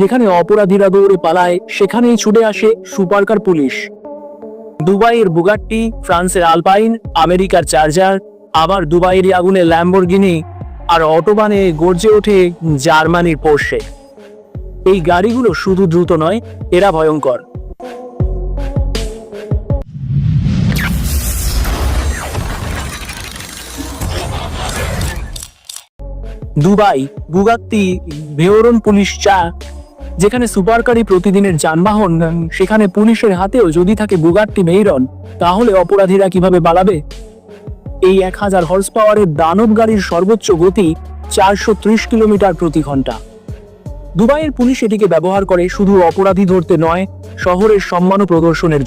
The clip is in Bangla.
যেখানে অপরাধীরা দৌড়ে পালায়, সেখানেই ছুটে আসে সুপারকার পুলিশ। দুবাইয়ের বুগাট্টি, ফ্রান্সের আলপাইন, আমেরিকার চার্জার, আবার দুবাইয়ের আগুনে ল্যাম্বরগিনি আর অটোবানে গর্জে ওঠে জার্মানির পোর্শে। এই গাড়িগুলো শুধু দ্রুত নয়, এরা ভয়ঙ্কর। দুবাই বুগাত্তি ভেওরন পুলিশ চা যেখানে সুপারকারি প্রতিদিনের যানবাহন, সেখানে পুলিশের হাতেও যদি থাকে বুগাট্টি মেইরন, তাহলে অপরাধীরা কীভাবে বাড়াবে এই এক হাজার হর্স পাওয়ারের দানব গাড়ির সর্বোচ্চ গতি চারশো ত্রিশ কিলোমিটার প্রতি ঘণ্টা। দুবাইয়ের পুলিশ এটিকে ব্যবহার করে শুধু অপরাধী ধরতে নয়, শহরের সম্মান প্রদর্শনের